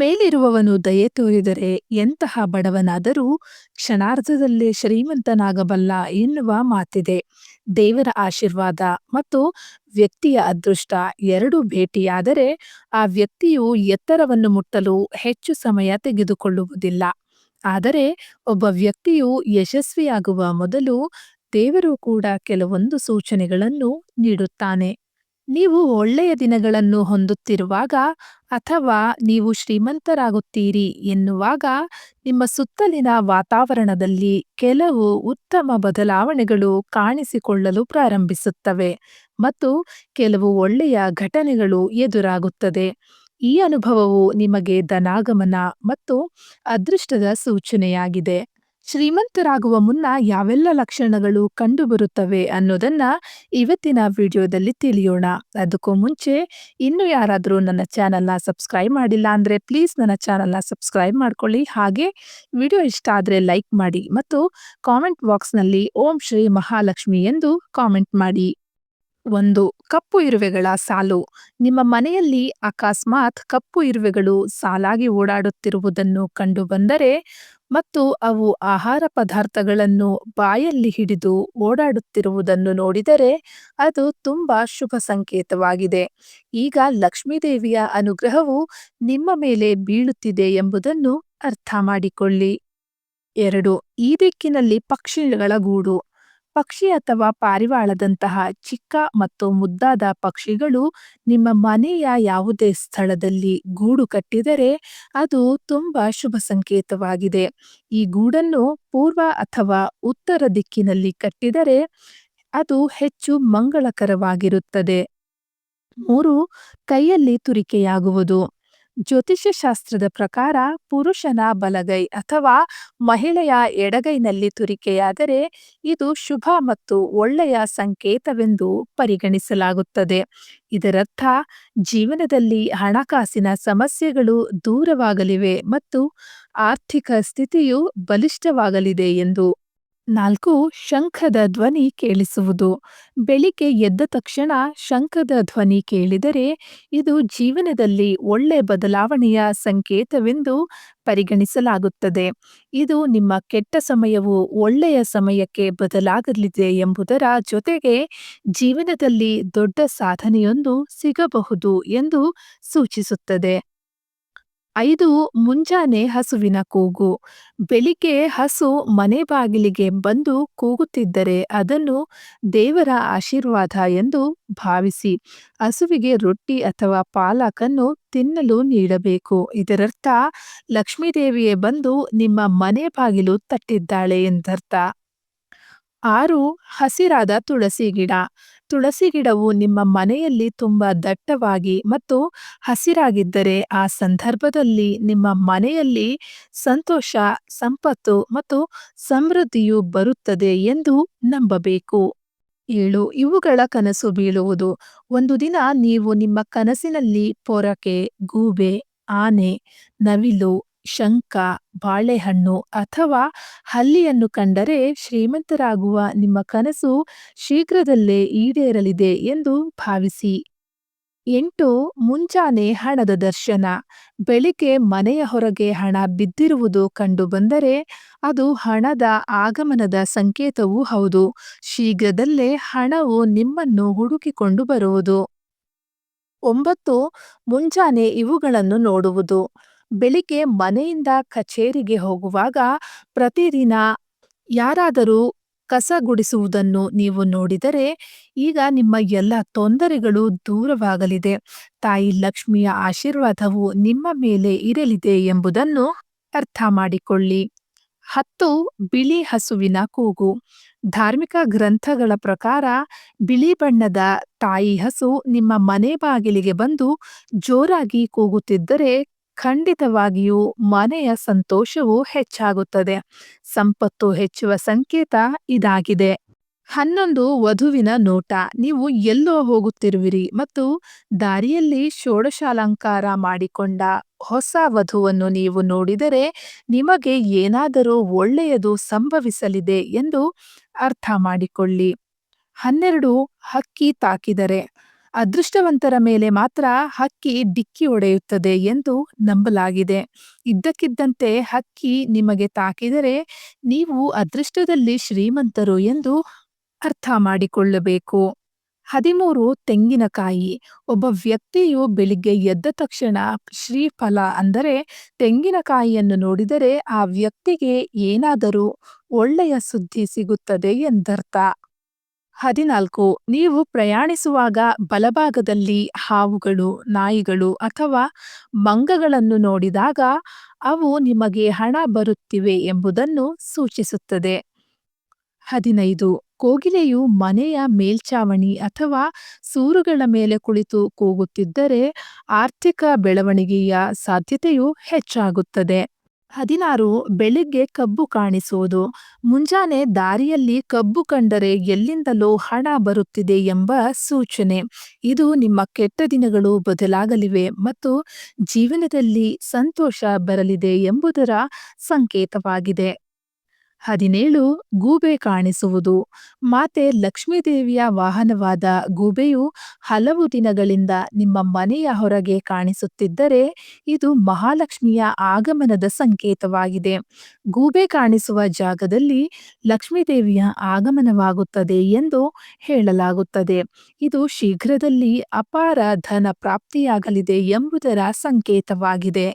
ಮೇಲಿರುವವನು ದಯೆ ತೋರಿದರೆ ಎಂತಹ ಬಡವನಾದರೂ ಕ್ಷಣಾರ್ಧದಲ್ಲೇ ಶ್ರೀಮಂತನಾಗಬಲ್ಲ ಎನ್ನುವ ಮಾತಿದೆ. ದೇವರ ಆಶೀರ್ವಾದ ಮತ್ತು ವ್ಯಕ್ತಿಯ ಅದೃಷ್ಟ ಎರಡೂ ಭೇಟಿಯಾದರೆ ಆ ವ್ಯಕ್ತಿಯು ಎತ್ತರವನ್ನು ಮುಟ್ಟಲು ಹೆಚ್ಚು ಸಮಯ ತೆಗೆದುಕೊಳ್ಳುವುದಿಲ್ಲ. ಆದರೆ ಒಬ್ಬ ವ್ಯಕ್ತಿಯು ಯಶಸ್ವಿಯಾಗುವ ಮೊದಲು ದೇವರು ಕೂಡ ಕೆಲವೊಂದು ಸೂಚನೆಗಳನ್ನು ನೀಡುತ್ತಾನೆ. ನೀವು ಒಳ್ಳೆಯ ದಿನಗಳನ್ನು ಹೊಂದುತ್ತಿರುವಾಗ ಅಥವಾ ನೀವು ಶ್ರೀಮಂತರಾಗುತ್ತೀರಿ ಎನ್ನುವಾಗ ನಿಮ್ಮ ಸುತ್ತಲಿನ ವಾತಾವರಣದಲ್ಲಿ ಕೆಲವು ಉತ್ತಮ ಬದಲಾವಣೆಗಳು ಕಾಣಿಸಿಕೊಳ್ಳಲು ಪ್ರಾರಂಭಿಸುತ್ತವೆ ಮತ್ತು ಕೆಲವು ಒಳ್ಳೆಯ ಘಟನೆಗಳು ಎದುರಾಗುತ್ತದೆ. ಈ ಅನುಭವವು ನಿಮಗೆ ಧನಾಗಮನ ಮತ್ತು ಅದೃಷ್ಟದ ಸೂಚನೆಯಾಗಿದೆ. ಶ್ರೀಮಂತರಾಗುವ ಮುನ್ನ ಯಾವೆಲ್ಲ ಲಕ್ಷಣಗಳು ಕಂಡುಬರುತ್ತವೆ ಅನ್ನೋದನ್ನ ಇವತ್ತಿನ ವಿಡಿಯೋದಲ್ಲಿ ತಿಳಿಯೋಣ. ಅದಕ್ಕೂ ಮುಂಚೆ ಇನ್ನು ಯಾರಾದರೂ ನನ್ನ ಚಾನಲ್ನ ಸಬ್ಸ್ಕ್ರೈಬ್ ಮಾಡಿಲ್ಲ ಅಂದರೆ ಪ್ಲೀಸ್ ನನ್ನ ಚಾನಲ್ನ ಸಬ್ಸ್ಕ್ರೈಬ್ ಮಾಡ್ಕೊಳ್ಳಿ. ಹಾಗೆ ವಿಡಿಯೋ ಇಷ್ಟ ಆದರೆ ಲೈಕ್ ಮಾಡಿ ಮತ್ತು ಕಾಮೆಂಟ್ ಬಾಕ್ಸ್ನಲ್ಲಿ ಓಂ ಶ್ರೀ ಮಹಾಲಕ್ಷ್ಮಿ ಎಂದು ಕಾಮೆಂಟ್ ಮಾಡಿ. ಒಂದು ಕಪ್ಪು ಇರುವೆಗಳ ಸಾಲು. ನಿಮ್ಮ ಮನೆಯಲ್ಲಿ ಅಕಸ್ಮಾತ್ ಕಪ್ಪು ಇರುವೆಗಳು ಸಾಲಾಗಿ ಓಡಾಡುತ್ತಿರುವುದನ್ನು ಕಂಡುಬಂದರೆ ಮತ್ತು ಅವು ಆಹಾರ ಪದಾರ್ಥಗಳನ್ನು ಬಾಯಲ್ಲಿ ಹಿಡಿದು ಓಡಾಡುತ್ತಿರುವುದನ್ನು ನೋಡಿದರೆ ಅದು ತುಂಬ ಶುಭ ಸಂಕೇತವಾಗಿದೆ. ಈಗ ಲಕ್ಷ್ಮೀದೇವಿಯ ಅನುಗ್ರಹವು ನಿಮ್ಮ ಮೇಲೆ ಬೀಳುತ್ತಿದೆ ಎಂಬುದನ್ನು ಅರ್ಥ ಮಾಡಿಕೊಳ್ಳಿ. ಎರಡು, ಈ ದಿಕ್ಕಿನಲ್ಲಿ ಪಕ್ಷಿಗಳ ಗೂಡು. ಪಕ್ಷಿ ಅಥವಾ ಪಾರಿವಾಳದಂತಹ ಚಿಕ್ಕ ಮತ್ತು ಮುದ್ದಾದ ಪಕ್ಷಿಗಳು ನಿಮ್ಮ ಮನೆಯ ಯಾವುದೇ ಸ್ಥಳದಲ್ಲಿ ಗೂಡು ಕಟ್ಟಿದರೆ ಅದು ತುಂಬ ಶುಭ ಸಂಕೇತವಾಗಿದೆ. ಈ ಗೂಡನ್ನು ಪೂರ್ವ ಅಥವಾ ಉತ್ತರ ದಿಕ್ಕಿನಲ್ಲಿ ಕಟ್ಟಿದರೆ ಅದು ಹೆಚ್ಚು ಮಂಗಳಕರವಾಗಿರುತ್ತದೆ. ಮೂರು, ಕೈಯಲ್ಲಿ ತುರಿಕೆಯಾಗುವುದು. ಜ್ಯೋತಿಷ್ಯ ಶಾಸ್ತ್ರದ ಪ್ರಕಾರ ಪುರುಷನ ಬಲಗೈ ಅಥವಾ ಮಹಿಳೆಯ ಎಡಗೈನಲ್ಲಿ ತುರಿಕೆಯಾದರೆ ಇದು ಶುಭ ಮತ್ತು ಒಳ್ಳೆಯ ಸಂಕೇತವೆಂದು ಪರಿಗಣಿಸಲಾಗುತ್ತದೆ. ಇದರರ್ಥ, ಜೀವನದಲ್ಲಿ ಹಣಕಾಸಿನ ಸಮಸ್ಯೆಗಳು ದೂರವಾಗಲಿವೆ ಮತ್ತು ಆರ್ಥಿಕ ಸ್ಥಿತಿಯು ಬಲಿಷ್ಠವಾಗಲಿದೆ ಎಂದು ನಾಲ್ಕು, ಶಂಖದ ಧ್ವನಿ ಕೇಳಿಸುವುದು. ಬೆಳಿಗ್ಗೆ ಎದ್ದ ತಕ್ಷಣ ಶಂಖದ ಧ್ವನಿ ಕೇಳಿದರೆ ಇದು ಜೀವನದಲ್ಲಿ ಒಳ್ಳೆ ಬದಲಾವಣೆಯ ಸಂಕೇತವೆಂದು ಪರಿಗಣಿಸಲಾಗುತ್ತದೆ. ಇದು ನಿಮ್ಮ ಕೆಟ್ಟ ಸಮಯವು ಒಳ್ಳೆಯ ಸಮಯಕ್ಕೆ ಬದಲಾಗಲಿದೆ ಎಂಬುದರ ಜೊತೆಗೆ ಜೀವನದಲ್ಲಿ ದೊಡ್ಡ ಸಾಧನೆಯೊಂದು ಸಿಗಬಹುದು ಎಂದು ಸೂಚಿಸುತ್ತದೆ. ಐದು ಮುಂಜಾನೆ ಹಸುವಿನ ಕೂಗು. ಬೆಳಿಗ್ಗೆ ಹಸು ಮನೆ ಬಾಗಿಲಿಗೆ ಬಂದು ಕೂಗುತ್ತಿದ್ದರೆ ಅದನ್ನು ದೇವರ ಆಶೀರ್ವಾದ ಎಂದು ಭಾವಿಸಿ. ಹಸುವಿಗೆ ರೊಟ್ಟಿ ಅಥವಾ ಪಾಲಕನ್ನು ತಿನ್ನಲು ನೀಡಬೇಕು. ಇದರರ್ಥ, ಲಕ್ಷ್ಮೀದೇವಿಯೇ ಬಂದು ನಿಮ್ಮ ಮನೆ ಬಾಗಿಲು ತಟ್ಟಿದ್ದಾಳೆ ಎಂದರ್ಥ. ಆರು, ಹಸಿರಾದ ತುಳಸಿ ಗಿಡ. ತುಳಸಿ ಗಿಡವು ನಿಮ್ಮ ಮನೆಯಲ್ಲಿ ತುಂಬ ದಟ್ಟವಾಗಿ ಮತ್ತು ಹಸಿರಾಗಿದ್ದರೆ ಆ ಸಂದರ್ಭದಲ್ಲಿ ನಿಮ್ಮ ಮನೆಯಲ್ಲಿ ಸಂತೋಷ, ಸಂಪತ್ತು ಮತ್ತು ಸಮೃದ್ಧಿಯು ಬರುತ್ತದೆ ಎಂದು ನಂಬಬೇಕು. ಏಳು, ಇವುಗಳ ಕನಸು ಬೀಳುವುದು. ಒಂದು ದಿನ ನೀವು ನಿಮ್ಮ ಕನಸಿನಲ್ಲಿ ಪೊರಕೆ, ಗೂಬೆ, ಆನೆ, ನವಿಲು ಶಂಖ, ಬಾಳೆಹಣ್ಣು ಅಥವಾ ಹಲ್ಲಿಯನ್ನು ಕಂಡರೆ ಶ್ರೀಮಂತರಾಗುವ ನಿಮ್ಮ ಕನಸು ಶೀಘ್ರದಲ್ಲೇ ಈಡೇರಲಿದೆ ಎಂದು ಭಾವಿಸಿ. ಎಂಟು, ಮುಂಜಾನೆ ಹಣದ ದರ್ಶನ. ಬೆಳಿಗ್ಗೆ ಮನೆಯ ಹೊರಗೆ ಹಣ ಬಿದ್ದಿರುವುದು ಕಂಡುಬಂದರೆ ಅದು ಹಣದ ಆಗಮನದ ಸಂಕೇತವೂ ಹೌದು. ಶೀಘ್ರದಲ್ಲೇ ಹಣವು ನಿಮ್ಮನ್ನು ಹುಡುಕಿಕೊಂಡು ಬರುವುದು. ಒಂಬತ್ತು, ಮುಂಜಾನೆ ಇವುಗಳನ್ನು ನೋಡುವುದು. ಬೆಳಿಗ್ಗೆ ಮನೆಯಿಂದ ಕಚೇರಿಗೆ ಹೋಗುವಾಗ ಪ್ರತಿದಿನ ಯಾರಾದರೂ ಕಸ ಗುಡಿಸುವುದನ್ನು ನೀವು ನೋಡಿದರೆ ಈಗ ನಿಮ್ಮ ಎಲ್ಲ ತೊಂದರೆಗಳು ದೂರವಾಗಲಿದೆ. ತಾಯಿ ಲಕ್ಷ್ಮಿಯ ಆಶೀರ್ವಾದವು ನಿಮ್ಮ ಮೇಲೆ ಇರಲಿದೆ ಎಂಬುದನ್ನು ಅರ್ಥ ಮಾಡಿಕೊಳ್ಳಿ. ಹತ್ತು, ಬಿಳಿ ಹಸುವಿನ ಕೂಗು. ಧಾರ್ಮಿಕ ಗ್ರಂಥಗಳ ಪ್ರಕಾರ ಬಿಳಿ ಬಣ್ಣದ ತಾಯಿ ಹಸು ನಿಮ್ಮ ಮನೆ ಬಾಗಿಲಿಗೆ ಬಂದು ಜೋರಾಗಿ ಕೂಗುತ್ತಿದ್ದರೆ ಖಂಡಿತವಾಗಿಯೂ ಮನೆಯ ಸಂತೋಷವು ಹೆಚ್ಚಾಗುತ್ತದೆ. ಸಂಪತ್ತು ಹೆಚ್ಚುವ ಸಂಕೇತ ಇದಾಗಿದೆ. ಹನ್ನೊಂದು ವಧುವಿನ ನೋಟ. ನೀವು ಎಲ್ಲೋ ಹೋಗುತ್ತಿರುವಿರಿ ಮತ್ತು ದಾರಿಯಲ್ಲಿ ಷೋಡಶಾಲಂಕಾರ ಮಾಡಿಕೊಂಡ ಹೊಸ ವಧುವನ್ನು ನೀವು ನೋಡಿದರೆ ನಿಮಗೆ ಏನಾದರೂ ಒಳ್ಳೆಯದು ಸಂಭವಿಸಲಿದೆ ಎಂದು ಅರ್ಥ ಮಾಡಿಕೊಳ್ಳಿ. ಹನ್ನೆರಡು ಹಕ್ಕಿ ತಾಕಿದರೆ. ಅದೃಷ್ಟವಂತರ ಮೇಲೆ ಮಾತ್ರ ಹಕ್ಕಿ ಡಿಕ್ಕಿ ಹೊಡೆಯುತ್ತದೆ ಎಂದು ನಂಬಲಾಗಿದೆ. ಇದ್ದಕ್ಕಿದ್ದಂತೆ ಹಕ್ಕಿ ನಿಮಗೆ ತಾಕಿದರೆ ನೀವು ಅದೃಷ್ಟದಲ್ಲಿ ಶ್ರೀಮಂತರು ಎಂದು ಅರ್ಥ ಮಾಡಿಕೊಳ್ಳಬೇಕು. ಹದಿಮೂರು ತೆಂಗಿನಕಾಯಿ. ಒಬ್ಬ ವ್ಯಕ್ತಿಯು ಬೆಳಿಗ್ಗೆ ಎದ್ದ ತಕ್ಷಣ ಶ್ರೀಫಲ ಅಂದರೆ ತೆಂಗಿನಕಾಯಿಯನ್ನು ನೋಡಿದರೆ ಆ ವ್ಯಕ್ತಿಗೆ ಏನಾದರೂ ಒಳ್ಳೆಯ ಸುದ್ದಿ ಸಿಗುತ್ತದೆ ಎಂದರ್ಥ. ಹದಿನಾಲ್ಕು, ನೀವು ಪ್ರಯಾಣಿಸುವಾಗ ಬಲಭಾಗದಲ್ಲಿ ಹಾವುಗಳು, ನಾಯಿಗಳು ಅಥವಾ ಮಂಗಗಳನ್ನು ನೋಡಿದಾಗ ಅವು ನಿಮಗೆ ಹಣ ಬರುತ್ತಿವೆ ಎಂಬುದನ್ನು ಸೂಚಿಸುತ್ತದೆ. ಹದಿನೈದು, ಕೋಗಿಲೆಯು ಮನೆಯ ಮೇಲ್ಛಾವಣಿ ಅಥವಾ ಸೂರುಗಳ ಮೇಲೆ ಕುಳಿತು ಕೂಗುತ್ತಿದ್ದರೆ ಆರ್ಥಿಕ ಬೆಳವಣಿಗೆಯ ಸಾಧ್ಯತೆಯು ಹೆಚ್ಚಾಗುತ್ತದೆ. ಹದಿನಾರು ಬೆಳಿಗ್ಗೆ ಕಬ್ಬು ಕಾಣಿಸುವುದು ಮುಂಜಾನೆ ದಾರಿಯಲ್ಲಿ ಕಬ್ಬು ಕಂಡರೆ ಎಲ್ಲಿಂದಲೋ ಹಣ ಬರುತ್ತಿದೆ ಎಂಬ ಸೂಚನೆ. ಇದು ನಿಮ್ಮ ಕೆಟ್ಟ ದಿನಗಳು ಬದಲಾಗಲಿವೆ ಮತ್ತು ಜೀವನದಲ್ಲಿ ಸಂತೋಷ ಬರಲಿದೆ ಎಂಬುದರ ಸಂಕೇತವಾಗಿದೆ. ಹದಿನೇಳು ಗೂಬೆ ಕಾಣಿಸುವುದು. ಮಾತೆ ಲಕ್ಷ್ಮೀದೇವಿಯ ವಾಹನವಾದ ಗೂಬೆಯು ಹಲವು ದಿನಗಳಿಂದ ನಿಮ್ಮ ಮನೆಯ ಹೊರಗೆ ಕಾಣಿಸುತ್ತಿದ್ದರೆ ಇದು ಮಹಾಲಕ್ಷ್ಮಿಯ ಆಗಮನದ ಸಂಕೇತವಾಗಿದೆ. ಗೂಬೆ ಕಾಣಿಸುವ ಜಾಗದಲ್ಲಿ ಲಕ್ಷ್ಮೀದೇವಿಯ ಆಗಮನವಾಗುತ್ತದೆ ಎಂದು ಹೇಳಲಾಗುತ್ತದೆ. ಇದು ಶೀಘ್ರದಲ್ಲಿ ಅಪಾರ ಧನ ಪ್ರಾಪ್ತಿಯಾಗಲಿದೆ ಎಂಬುದರ ಸಂಕೇತವಾಗಿದೆ.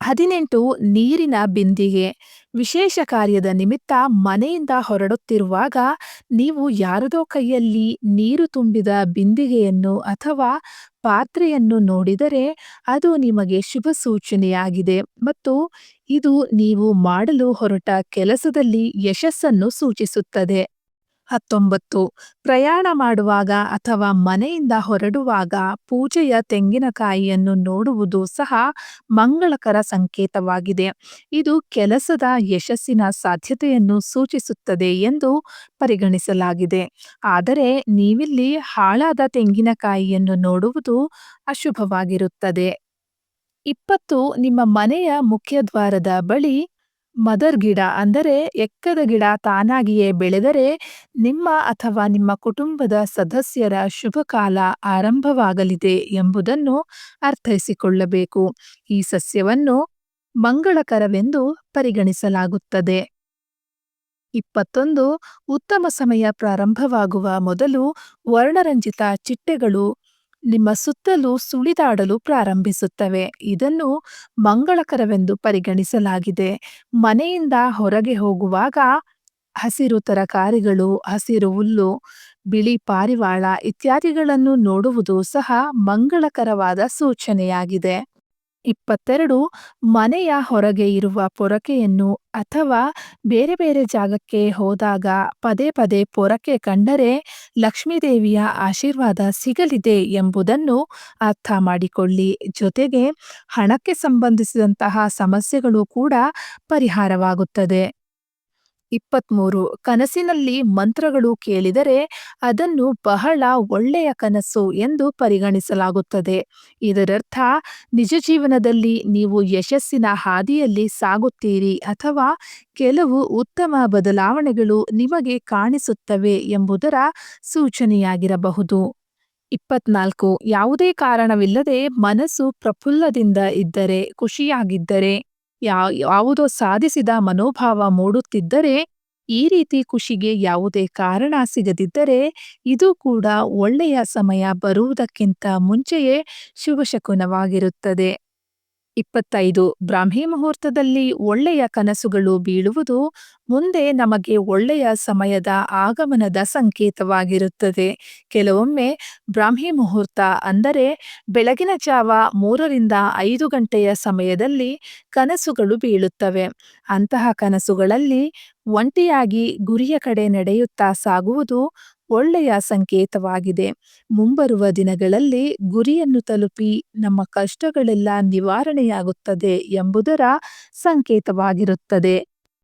ಹದಿನೆಂಟು ನೀರಿನ ಬಿಂದಿಗೆ ವಿಶೇಷ ಕಾರ್ಯದ ನಿಮಿತ್ತ ಮನೆಯಿಂದ ಹೊರಡುತ್ತಿರುವಾಗ ನೀವು ಯಾರದೋ ಕೈಯಲ್ಲಿ ನೀರು ತುಂಬಿದ ಬಿಂದಿಗೆಯನ್ನು ಅಥವಾ ಪಾತ್ರೆಯನ್ನು ನೋಡಿದರೆ ಅದು ನಿಮಗೆ ಶುಭ ಸೂಚನೆಯಾಗಿದೆ ಮತ್ತು ಇದು ನೀವು ಮಾಡಲು ಹೊರಟ ಕೆಲಸದಲ್ಲಿ ಯಶಸ್ಸನ್ನು ಸೂಚಿಸುತ್ತದೆ. ಹತ್ತೊಂಬತ್ತು. ಪ್ರಯಾಣ ಮಾಡುವಾಗ ಅಥವಾ ಮನೆಯಿಂದ ಹೊರಡುವಾಗ ಪೂಜೆಯ ತೆಂಗಿನಕಾಯಿಯನ್ನು ನೋಡುವುದು ಸಹ ಮಂಗಳಕರ ಸಂಕೇತವಾಗಿದೆ. ಇದು ಕೆಲಸದ ಯಶಸ್ಸಿನ ಸಾಧ್ಯತೆಯನ್ನು ಸೂಚಿಸುತ್ತದೆ ಎಂದು ಪರಿಗಣಿಸಲಾಗಿದೆ. ಆದರೆ ನೀವಿಲ್ಲಿ ಹಾಳಾದ ತೆಂಗಿನಕಾಯಿಯನ್ನು ನೋಡುವುದು ಅಶುಭವಾಗಿರುತ್ತದೆ. ಇಪ್ಪತ್ತು, ನಿಮ್ಮ ಮನೆಯ ಮುಖ್ಯದ್ವಾರದ ಬಳಿ ಮದರ್ ಗಿಡ ಅಂದರೆ ಎಕ್ಕದ ಗಿಡ ತಾನಾಗಿಯೇ ಬೆಳೆದರೆ ನಿಮ್ಮ ಅಥವಾ ನಿಮ್ಮ ಕುಟುಂಬದ ಸದಸ್ಯರ ಶುಭಕಾಲ ಆರಂಭವಾಗಲಿದೆ ಎಂಬುದನ್ನು ಅರ್ಥೈಸಿಕೊಳ್ಳಬೇಕು. ಈ ಸಸ್ಯವನ್ನು ಮಂಗಳಕರವೆಂದು ಪರಿಗಣಿಸಲಾಗುತ್ತದೆ. ಇಪ್ಪತ್ತೊಂದು, ಉತ್ತಮ ಸಮಯ ಪ್ರಾರಂಭವಾಗುವ ಮೊದಲು ವರ್ಣರಂಜಿತ ಚಿಟ್ಟೆಗಳು ನಿಮ್ಮ ಸುತ್ತಲೂ ಸುಳಿದಾಡಲು ಪ್ರಾರಂಭಿಸುತ್ತವೆ. ಇದನ್ನು ಮಂಗಳಕರವೆಂದು ಪರಿಗಣಿಸಲಾಗಿದೆ. ಮನೆಯಿಂದ ಹೊರಗೆ ಹೋಗುವಾಗ ಹಸಿರು ತರಕಾರಿಗಳು, ಹಸಿರು ಹುಲ್ಲು, ಬಿಳಿ ಪಾರಿವಾಳ ಇತ್ಯಾದಿಗಳನ್ನು ನೋಡುವುದು ಸಹ ಮಂಗಳಕರವಾದ ಸೂಚನೆಯಾಗಿದೆ. ಇಪ್ಪತ್ತೆರಡು ಮನೆಯ ಹೊರಗೆ ಇರುವ ಪೊರಕೆಯನ್ನು ಅಥವಾ ಬೇರೆ ಬೇರೆ ಜಾಗಕ್ಕೆ ಹೋದಾಗ ಪದೇ ಪದೇ ಪೊರಕೆ ಕಂಡರೆ ಲಕ್ಷ್ಮೀದೇವಿಯ ಆಶೀರ್ವಾದ ಸಿಗಲಿದೆ ಎಂಬುದನ್ನು ಅರ್ಥ ಮಾಡಿಕೊಳ್ಳಿ. ಜೊತೆಗೆ ಹಣಕ್ಕೆ ಸಂಬಂಧಿಸಿದಂತಹ ಸಮಸ್ಯೆಗಳು ಕೂಡ ಪರಿಹಾರವಾಗುತ್ತದೆ. ಇಪ್ಪತ್ಮೂರು ಕನಸಿನಲ್ಲಿ ಮಂತ್ರಗಳು ಕೇಳಿದರೆ ಅದನ್ನು ಬಹಳ ಒಳ್ಳೆಯ ಕನಸು ಎಂದು ಪರಿಗಣಿಸಲಾಗುತ್ತದೆ. ಇದರರ್ಥ, ನಿಜ ಜೀವನದಲ್ಲಿ ನೀವು ಯಶಸ್ಸಿನ ಹಾದಿಯಲ್ಲಿ ಸಾಗುತ್ತೀರಿ ಅಥವಾ ಕೆಲವು ಉತ್ತಮ ಬದಲಾವಣೆಗಳು ನಿಮಗೆ ಕಾಣಿಸುತ್ತವೆ ಎಂಬುದರ ಸೂಚನೆಯಾಗಿರಬಹುದು. ಇಪ್ಪತ್ನಾಲ್ಕು, ಯಾವುದೇ ಕಾರಣವಿಲ್ಲದೆ ಮನಸ್ಸು ಪ್ರಫುಲ್ಲದಿಂದ ಇದ್ದರೆ, ಖುಷಿಯಾಗಿದ್ದರೆ. ಯಾ, ಯಾವುದೋ ಸಾಧಿಸಿದ ಮನೋಭಾವ ಮೂಡುತ್ತಿದ್ದರೆ, ಈ ರೀತಿ ಖುಷಿಗೆ ಯಾವುದೇ ಕಾರಣ ಸಿಗದಿದ್ದರೆ, ಇದು ಕೂಡ ಒಳ್ಳೆಯ ಸಮಯ ಬರುವುದಕ್ಕಿಂತ ಮುಂಚೆಯೇ ಶುಭಶಕುನವಾಗಿರುತ್ತದೆ. ಇಪ್ಪತ್ತೈದು. ಬ್ರಾಹ್ಮಿ ಮುಹೂರ್ತದಲ್ಲಿ ಒಳ್ಳೆಯ ಕನಸುಗಳು ಬೀಳುವುದು ಮುಂದೆ ನಮಗೆ ಒಳ್ಳೆಯ ಸಮಯದ ಆಗಮನದ ಸಂಕೇತವಾಗಿರುತ್ತದೆ. ಕೆಲವೊಮ್ಮೆ ಬ್ರಾಹ್ಮಿ ಮುಹೂರ್ತ ಅಂದರೆ ಬೆಳಗಿನ ಜಾವ ಮೂರರಿಂದ ಐದು ಗಂಟೆಯ ಸಮಯದಲ್ಲಿ ಕನಸುಗಳು ಬೀಳುತ್ತವೆ. ಅಂತಹ ಕನಸುಗಳಲ್ಲಿ ಒಂಟಿಯಾಗಿ ಗುರಿಯ ಕಡೆ ನಡೆಯುತ್ತಾ ಸಾಗುವುದು ಒಳ್ಳೆಯ ಸಂಕೇತವಾಗಿದೆ. ಮುಂಬರುವ ದಿನಗಳಲ್ಲಿ ಗುರಿಯನ್ನು ತಲುಪಿ ನಮ್ಮ ಕಷ್ಟಗಳೆಲ್ಲ ನಿವಾರಣೆಯಾಗುತ್ತದೆ ಎಂಬುದರ ಸಂಕೇತವಾಗಿರುತ್ತದೆ.